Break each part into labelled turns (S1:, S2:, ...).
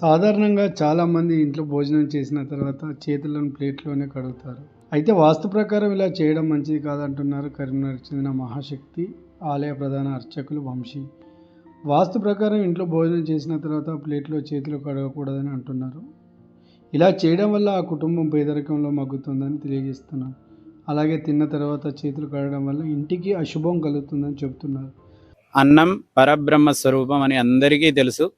S1: సాధారణంగా చాలామంది ఇంట్లో భోజనం చేసిన తర్వాత చేతులను ప్లేట్లోనే కడుగుతారు. అయితే వాస్తు ప్రకారం ఇలా చేయడం మంచిది కాదంటున్నారు కరీంనగర్ చెందిన మహాశక్తి ఆలయ ప్రధాన అర్చకులు వంశీ. వాస్తు ప్రకారం ఇంట్లో భోజనం చేసిన తర్వాత ప్లేట్లో చేతులు కడగకూడదని అంటున్నారు. ఇలా చేయడం వల్ల ఆ కుటుంబం పేదరికంలో మగ్గుతుందని తెలియజేస్తున్నారు. అలాగే తిన్న తర్వాత చేతులు కడగడం వల్ల ఇంటికి అశుభం కలుగుతుందని చెబుతున్నారు.
S2: అన్నం పరబ్రహ్మ స్వరూపం అని అందరికీ తెలుసు.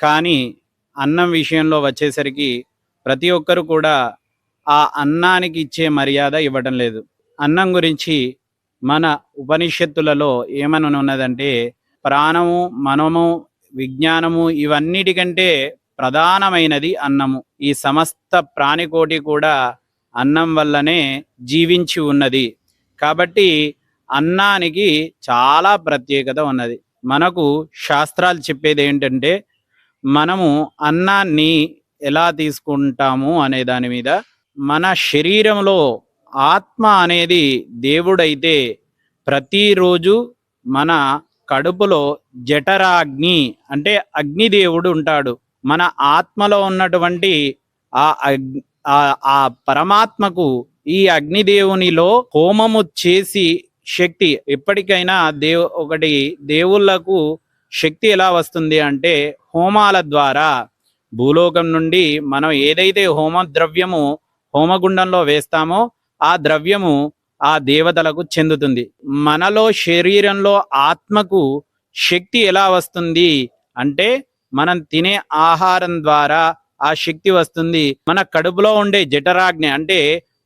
S2: కానీ అన్నం విషయంలో వచ్చేసరికి ప్రతి ఒక్కరు కూడా ఆ అన్నానికి ఇచ్చే మర్యాద ఇవ్వడం లేదు. అన్నం గురించి మన ఉపనిషత్తులలో ఏమని ఉన్నదంటే ప్రాణము మనము విజ్ఞానము ఇవన్నిటికంటే ప్రధానమైనది అన్నము. ఈ సమస్త ప్రాణికోటి కూడా అన్నం వల్లనే జీవించి ఉన్నది. కాబట్టి అన్నానికి చాలా ప్రత్యేకత ఉన్నది. మనకు శాస్త్రాలు చెప్పేది ఏంటంటే మనము అన్నాన్ని ఎలా తీసుకుంటాము అనే దాని మీద మన శరీరంలో ఆత్మ అనేది దేవుడైతే ప్రతిరోజు మన కడుపులో జఠరాగ్ని అంటే అగ్నిదేవుడు ఉంటాడు. మన ఆత్మలో ఉన్నటువంటి ఆ అగ్- ఆ- ఆ పరమాత్మకు ఈ అగ్నిదేవునిలో హోమము చేసి శక్తి ఎప్పటికైనా దేవు ఒకటి దేవుళ్ళకు శక్తి ఎలా వస్తుంది అంటే హోమాల ద్వారా భూలోకం నుండి మనం ఏదైతే హోమ ద్రవ్యము హోమగుండంలో వేస్తామో ఆ ద్రవ్యము ఆ దేవతలకు చెందుతుంది. మనలో శరీరంలో ఆత్మకు శక్తి ఎలా వస్తుంది అంటే మనం తినే ఆహారం ద్వారా ఆ శక్తి వస్తుంది. మన కడుపులో ఉండే జఠరాగ్ని అంటే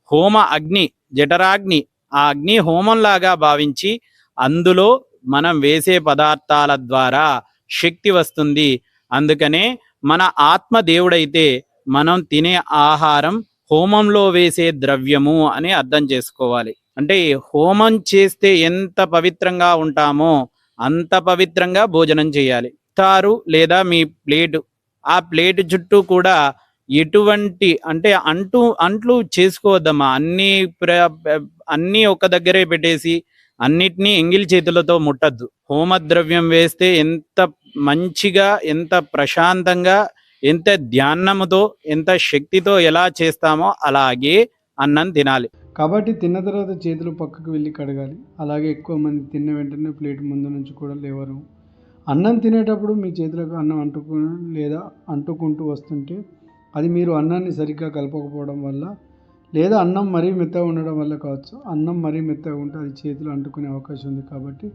S2: హోమ అగ్ని జఠరాగ్ని ఆ అగ్ని హోమంలాగా భావించి అందులో మనం వేసే పదార్థాల ద్వారా శక్తి వస్తుంది. అందుకనే మన ఆత్మ దేవుడైతే మనం తినే ఆహారం హోమంలో వేసే ద్రవ్యము అని అర్థం చేసుకోవాలి. అంటే హోమం చేస్తే ఎంత పవిత్రంగా ఉంటామో అంత పవిత్రంగా భోజనం చేయాలి. తారు లేదా మీ ప్లేటు. ఆ ప్లేట్ చుట్టూ కూడా ఎటువంటి అంటే అంటూ అంట్లు చేసుకోవద్దమ్మా. అన్ని ప్ర- అన్నీ ఒక దగ్గరే పెట్టేసి అన్నిటినీ ఎంగిల్ చేతులతో ముట్టద్దు. హోమద్రవ్యం వేస్తే ఎంత మంచిగా ఎంత ప్రశాంతంగా ఎంత ధ్యానముతో ఎంత శక్తితో ఎలా చేస్తామో అలాగే అన్నం తినాలి.
S1: కాబట్టి తిన్న తర్వాత చేతులు పక్కకు వెళ్ళి కడగాలి. అలాగే ఎక్కువ మంది తిన్న వెంటనే ప్లేట్ ముందు నుంచి కూడా లేవరు. అన్నం తినేటప్పుడు మీ చేతులకు అన్నం అంటుకు లేదా అంటుకుంటూ వస్తుంటే అది మీరు అన్నాన్ని సరిగ్గా కలపకపోవడం వల్ల లేదా అన్నం మరీ మెత్తగా ఉండడం వల్ల కావచ్చు. అన్నం మరీ మెత్తగా ఉంటే అది చేతులు అంటుకునే అవకాశం ఉంది కాబట్టి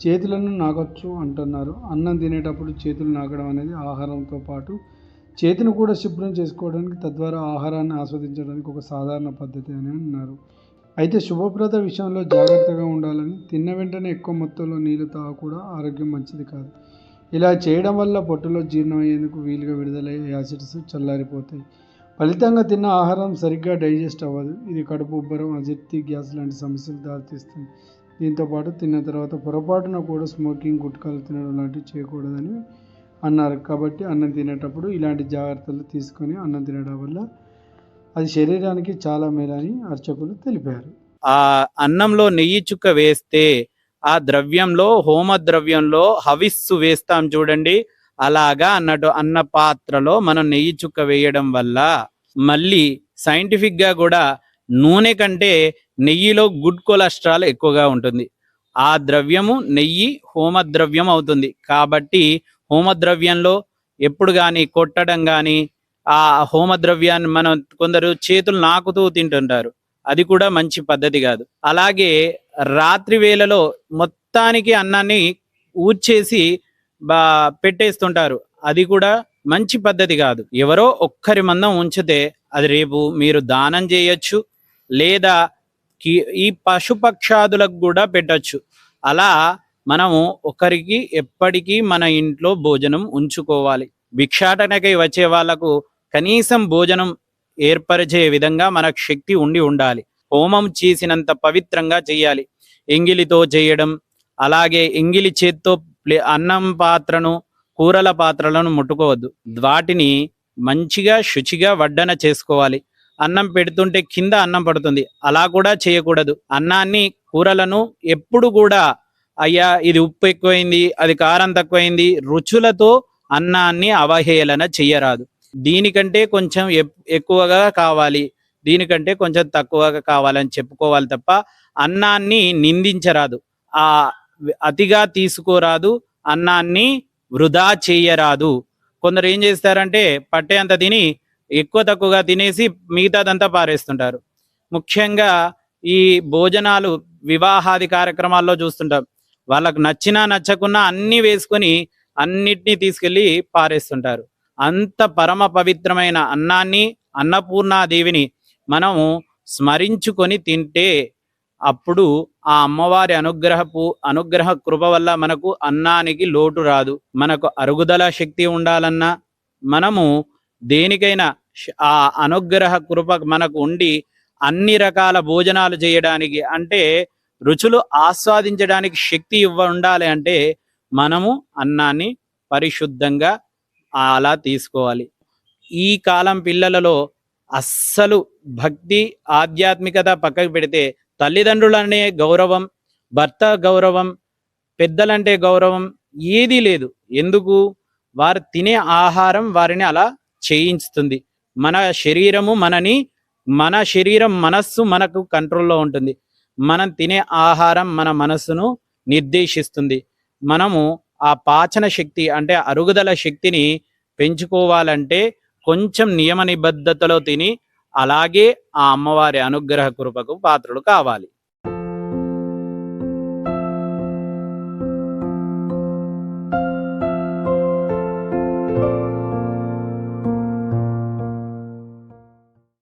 S1: చేతులను నాగొచ్చు అంటున్నారు. అన్నం తినేటప్పుడు చేతులు నాగడం అనేది ఆహారంతో పాటు చేతిని కూడా శుభ్రం చేసుకోవడానికి తద్వారా ఆహారాన్ని ఆస్వాదించడానికి ఒక సాధారణ పద్ధతి అని అన్నారు. అయితే శుభప్రద విషయంలో జాగ్రత్తగా ఉండాలని తిన్న వెంటనే ఎక్కువ మొత్తంలో నీళ్ళు తాగ కూడా ఆరోగ్యం మంచిది కాదు. ఇలా చేయడం వల్ల పొట్టులో జీర్ణం అయ్యేందుకు వీలుగా విడుదలయ్యే యాసిడ్స్ చల్లారిపోతాయి. ఫలితంగా తిన్న ఆహారం సరిగ్గా డైజెస్ట్ అవ్వదు. ఇది కడుపు ఉబ్బరం అజీర్తి గ్యాస్ లాంటి సమస్యలు దారితీస్తుంది. దీంతోపాటు తిన్న తర్వాత పొరపాటున కూడా స్మోకింగ్ గుట్కాలు తినడం లాంటివి చేయకూడదని అన్నారు. కాబట్టి అన్నం తినేటప్పుడు ఇలాంటి జాగ్రత్తలు తీసుకొని అన్నం తినడం వల్ల అది శరీరానికి చాలా మేలని అర్చకులు తెలిపారు.
S2: ఆ అన్నంలో నెయ్యి చుక్క వేస్తే ఆ ద్రవ్యంలో హోమ ద్రవ్యంలో హవిస్సు వేస్తాం చూడండి. అలాగా అన్నట్టు అన్న పాత్రలో మనం నెయ్యి చుక్క వేయడం వల్ల మళ్ళీ సైంటిఫిక్గా కూడా నూనె కంటే నెయ్యిలో గుడ్ కొలెస్ట్రాల్ ఎక్కువగా ఉంటుంది. ఆ ద్రవ్యము నెయ్యి హోమ ద్రవ్యం అవుతుంది. కాబట్టి హోమ ద్రవ్యంలో ఎప్పుడు కానీ కొట్టడం కానీ ఆ హోమ ద్రవ్యాన్ని మనం కొందరు చేతులు నాకుతూ తింటుంటారు. అది కూడా మంచి పద్ధతి కాదు. అలాగే రాత్రి వేళలో మొత్తానికి అన్నాన్ని ఊడ్చేసి పెట్టేస్తుంటారు. అది కూడా మంచి పద్ధతి కాదు. ఎవరో ఒక్కరి మందం ఉంచితే అది రేపు మీరు దానం చేయొచ్చు లేదా ఈ పశుపక్షాదులకు కూడా పెట్టచ్చు. అలా మనము ఒకరికి ఎప్పటికీ మన ఇంట్లో భోజనం ఉంచుకోవాలి. భిక్షాటనకై వచ్చే వాళ్ళకు కనీసం భోజనం ఏర్పరిచే విధంగా మనకు శక్తి ఉండి ఉండాలి. హోమం చేసినంత పవిత్రంగా చేయాలి. ఎంగిలితో చేయడం అలాగే ఎంగిలి చేత్తో ప్లే- అన్నం పాత్రను కూరల పాత్రలను ముట్టుకోవద్దు. వాటిని మంచిగా శుచిగా వడ్డన చేసుకోవాలి. అన్నం పెడుతుంటే కింద అన్నం పడుతుంది. అలా కూడా చేయకూడదు. అన్నాన్ని కూరలను ఎప్పుడు కూడా అయ్యా ఇది ఉప్పు ఎక్కువైంది అది కారం తక్కువైంది రుచులతో అన్నాన్ని అవహేళన చెయ్యరాదు. దీనికంటే కొంచెం ఎప్- ఎక్కువగా కావాలి. దీనికంటే కొంచెం తక్కువగా కావాలని చెప్పుకోవాలి తప్ప అన్నాన్ని నిందించరాదు. ఆ అతిగా తీసుకోరాదు అన్నాన్ని వృధా చేయరాదు. కొందరు ఏం చేస్తారంటే పట్టే అంత తిని ఎక్కువ తక్కువగా తినేసి మిగతాదంతా పారేస్తుంటారు. ముఖ్యంగా ఈ భోజనాలు వివాహాది కార్యక్రమాల్లో చూస్తుంటాం. వాళ్ళకు నచ్చినా నచ్చకున్నా అన్ని వేసుకొని అన్నిటినీ తీసుకెళ్ళి పారేస్తుంటారు. అంత పరమ పవిత్రమైన అన్నాన్ని అన్నపూర్ణాదేవిని మనము స్మరించుకొని తింటే అప్పుడు ఆ అమ్మవారి అనుగ్రహపు అనుగ్రహ కృప వల్ల మనకు అన్నానికి లోటు రాదు. మనకు అరుగుదల శక్తి ఉండాలన్నా మనము దేనికైనా ఆ అనుగ్రహ కృప మనకు ఉండి అన్ని రకాల భోజనాలు చేయడానికి అంటే రుచులు ఆస్వాదించడానికి శక్తి ఇవ్వ ఉండాలి అంటే మనము అన్నాన్ని పరిశుద్ధంగా అలా తీసుకోవాలి. ఈ కాలం పిల్లలలో అస్సలు భక్తి ఆధ్యాత్మికత పక్కకు పెడితే తల్లిదండ్రులనే గౌరవం భర్త గౌరవం పెద్దలంటే గౌరవం ఏదీ లేదు. ఎందుకు? వారు తినే ఆహారం వారిని అలా చేయించుతుంది. మన శరీరము మనని మన శరీరం మనస్సు మనకు కంట్రోల్లో ఉంటుంది. మనం తినే ఆహారం మన మనస్సును నిర్దేశిస్తుంది. మనము ఆ పాచన శక్తి అంటే అరుగుదల శక్తిని పెంచుకోవాలంటే కొంచెం నియమ నిబద్ధతలో తిని అలాగే ఆ అమ్మవారి అనుగ్రహ కృపకు పాత్రలు కావాలి.